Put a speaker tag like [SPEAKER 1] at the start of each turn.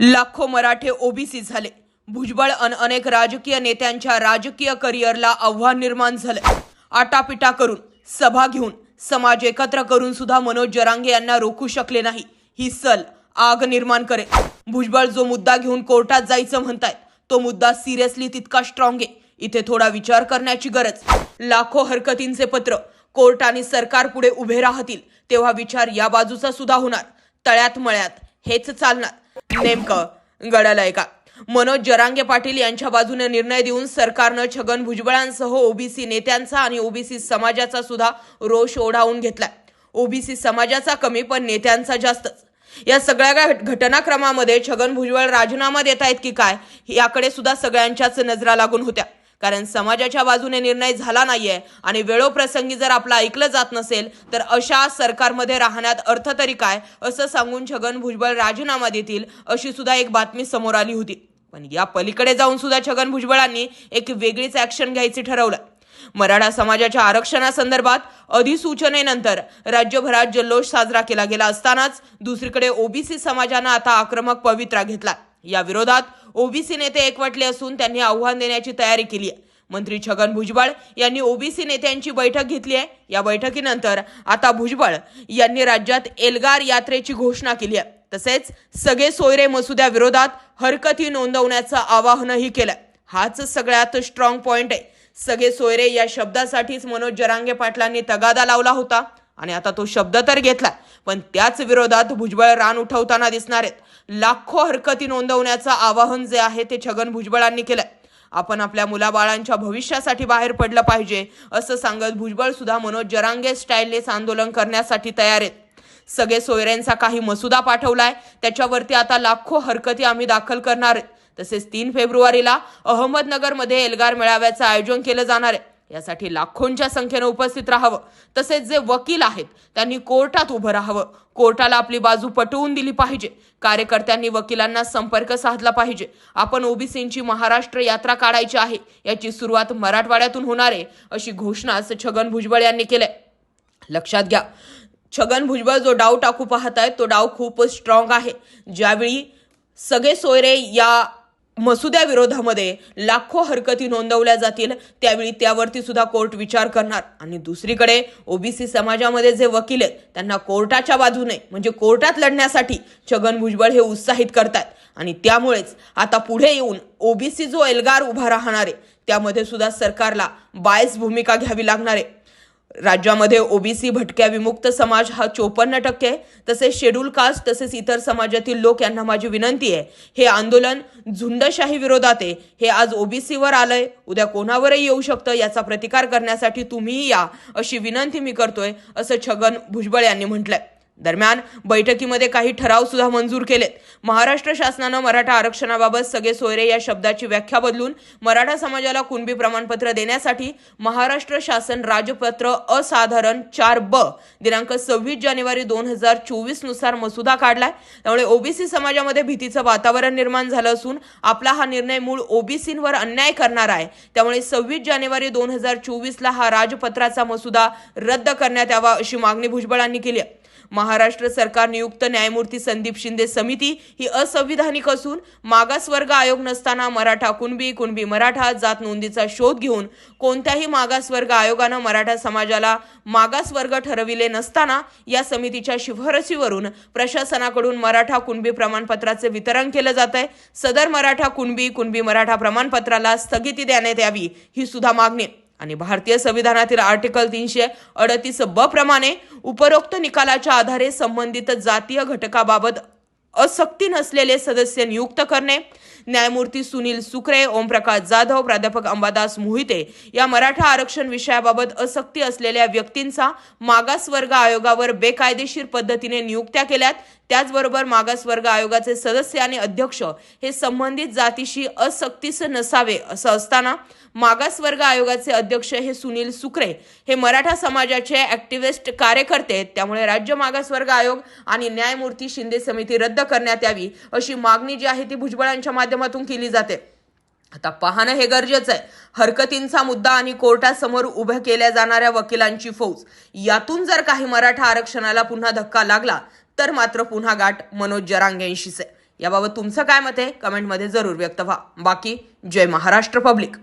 [SPEAKER 1] लाखो मराठे ओबीसी झाले. भुजबळ अन अनेक राजकीय नेत्यांच्या राजकीय करिअरला आव्हान निर्माण झालं आटापिटा करून सभा घेऊन समाज एकत्र करून सुद्धा मनोज जरांगे यांना रोखू शकले नाही. ही सल आग निर्माण करेल. भुजबळ जो मुद्दा घेऊन कोर्टात जायचं म्हणतायत तो मुद्दा सिरियसली तितका स्ट्रॉंग आहे. इथे थोडा विचार करण्याची गरज. लाखो हरकतींचे पत्र कोर्ट आणि सरकार पुढे उभे राहतील तेव्हा विचार या बाजूचा सुद्धा होणार. तळ्यात मळ्यात हेच चालणार. नेमकं गडालय का मनोज जरांगे पाटील यांच्या बाजूने निर्णय देऊन सरकारनं छगन भुजबळांसह ओबीसी नेत्यांचा आणि ओबीसी समाजाचा सुद्धा रोष ओढावून घेतलाय. ओबीसी समाजाचा कमी पण नेत्यांचा जास्तच. या सगळ्या घटनाक्रमामध्ये छगन भुजबळ राजीनामा देत आहेत की काय याकडे सुद्धा सगळ्यांच्याच नजरा लागून होत्या. कारण समाजाच्या बाजूने निर्णय झाला नाहीये आणि वेळोप्रसंगी जर आपलं ऐकलं जात नसेल तर अशा सरकारमध्ये राहण्यात अर्थ तरी काय असं सांगून छगन भुजबळ राजीनामा देतील अशी सुद्धा एक बातमी समोर आली होती. पण या पलीकडे जाऊन सुद्धा छगन भुजबळांनी एक वेगळीच ऍक्शन घ्यायची ठरवलं. मराठा समाजाच्या आरक्षणासंदर्भात अधिसूचनेनंतर राज्यभरात जल्लोष साजरा केला गेला असतानाच दुसरीकडे ओबीसी समाजानं आता आक्रमक पवित्रा घेतला. या विरोधात ओबीसी नेते एकवटले असून त्यांनी आव्हान देण्याची तयारी केली आहे. मंत्री छगन भुजबळ यांनी ओबीसी नेत्यांची बैठक घेतली आहे. या बैठकीनंतर आता भुजबळ यांनी राज्यात एल्गार यात्रेची घोषणा केली आहे. तसेच सगळे सोयरे मसुद्याविरोधात हरकती नोंदवण्याचं आवाहनही केलं हाच सगळ्यात स्ट्रॉंग पॉइंट आहे. सगळे सोयरे या शब्दासाठीच मनोज जरांगे पाटलांनी तगादा लावला होता. आणि आता तो शब्द तर घेतला पण त्याच विरोधात भुजबळ रान उठवताना दिसणार आहेत. लाखो हरकती नोंदवण्याचं आवाहन जे आहे ते छगन भुजबळांनी केलंय. आपण आपल्या मुलाबाळांच्या भविष्यासाठी बाहेर पडलं पाहिजे असं सांगत भुजबळ सुद्धा मनोज जरांगे स्टाईलनेच आंदोलन करण्यासाठी तयार आहेत. सगळे सोयऱ्यांचा काही मसुदा पाठवलाय त्याच्यावरती आता लाखो हरकती आम्ही दाखल करणार आहेत. तसेच तीन फेब्रुवारीला अहमदनगरमध्ये एल्गार मेळाव्याचं आयोजन केलं जाणार आहे. यासाठी लाखोंच्या संख्येनं उपस्थित राहावं. तसेच जे वकील आहेत त्यांनी कोर्टात उभं राहावं. कोर्टाला आपली बाजू पटवून दिली पाहिजे. कार्यकर्त्यांनी वकिलांना संपर्क साधला पाहिजे. आपण ओबीसींची महाराष्ट्र यात्रा काढायची आहे याची सुरुवात मराठवाड्यातून होणार आहे अशी घोषणा छगन भुजबळ यांनी केलंय. लक्षात घ्या छगन भुजबळ जो डाव टाकू पाहत आहेत तो डाव खूप स्ट्रॉंग आहे. ज्यावेळी सगळे सोयरे या मसुद्याविरोधामध्ये लाखो हरकती नोंदवल्या जातील. त्यावेळी त्यावरती सुद्धा कोर्ट विचार करणार. आणि दुसरीकडे ओबीसी समाजामध्ये जे वकील आहेत त्यांना कोर्टाच्या बाजूने म्हणजे कोर्टात लढण्यासाठी छगन भुजबळ हे उत्साहित करतात. आणि त्यामुळेच आता पुढे येऊन ओबीसी जो एल्गार उभा राहणार आहे त्यामध्ये सुद्धा सरकारला बायस भूमिका घ्यावी लागणार आहे. राज्यामध्ये ओबीसी भटक्या विमुक्त समाज हा चोपन्न टक्के तसेच शेड्यूल कास्ट तसेच इतर समाजातील लोक यांना माझी विनंती आहे. हे आंदोलन झुंडशाही विरोधात आहे. हे आज ओबीसीवर आलंय. उद्या कोणावरही येऊ शकतं याचा प्रतिकार करण्यासाठी तुम्हीही या अशी विनंती मी करतोय असं छगन भुजबळ यांनी म्हटलंय. दरम्यान बैठकीमध्ये काही ठराव सुद्धा मंजूर केलेत. महाराष्ट्र शासनानं मराठा आरक्षणाबाबत सगळे सोयरे या शब्दाची व्याख्या बदलून मराठा समाजाला कुणबी प्रमाणपत्र देण्यासाठी महाराष्ट्र शासन राजपत्र असाधारण चार ब दिनांक सव्वीस जानेवारी दोन हजार चोवीसनुसार मसुदा काढलाय. त्यामुळे ओबीसी समाजामध्ये भीतीचं वातावरण निर्माण झालं असून आपला हा निर्णय मूळ ओबीसींवर अन्याय करणार आहे. त्यामुळे सव्वीस जानेवारी दोन हजार चोवीसला हा राजपत्राचा मसुदा रद्द करण्यात यावा अशी मागणी भुजबळांनी केली आहे. महाराष्ट्र सरकार नियुक्त न्यायमूर्ती संदीप शिंदे समिती ही असंविधानिक असून मागासवर्ग आयोग नसताना मराठा कुणबी कुणबी मराठा जात नोंदीचा शोध घेऊन कोणत्याही मागासवर्ग आयोगानं मराठा समाजाला मागासवर्ग ठरविले नसताना या समितीच्या शिफारशीवरून प्रशासनाकडून मराठा कुणबी प्रमाणपत्राचे वितरण केलं जात आहे सदर मराठा कुणबी कुणबी मराठा प्रमाणपत्राला स्थगिती देण्यात यावी ही सुद्धा मागणी. आणि भारतीय संविधानातील आर्टिकल तीनशे अडतीस ब प्रमाणे उपरोक्त निकालाच्या आधारे संबंधित जातीय घटकाबाबत असक्ती नसलेले सदस्य नियुक्त करणे. न्यायमूर्ती सुनील सुकरे ओमप्रकाश जाधव प्राध्यापक अंबादास मोहिते या मराठा आरक्षण विषयाबाबत असक्ती असलेल्या व्यक्तींचा मागासवर्ग आयोगावर बेकायदेशीर पद्धतीने नियुक्त्या केल्यात. त्याचबरोबर मागासवर्ग आयोगाचे सदस्य आणि अध्यक्ष हे संबंधित जातीशी असक्तीस नसावे असं असताना मागासवर्ग आयोगाचे अध्यक्ष हे सुनील सुकरे हे मराठा समाजाचे ऍक्टिव्हिस्ट कार्यकर्ते त्यामुळे राज्य मागासवर्ग आयोग आणि न्यायमूर्ती शिंदे समिती रद्द रद्द करण्यात यावी अशी मागणी जी आहे ती भुजबळांच्या माध्यमातून केली जाते. आता पाहणं हे गरजेचं आहे. हरकतींचा मुद्दा आणि कोर्टासमोर उभ्या केल्या जाणाऱ्या वकिलांची फौज. यातून जर काही मराठा आरक्षणाला पुन्हा धक्का लागला तर मात्र पुन्हा गाठ मनोज जरांगेंशीच आहे. याबाबत तुमचं काय मत आहे? कमेंटमध्ये जरूर व्यक्त व्हा. बाकी जय महाराष्ट्र पब्लिक.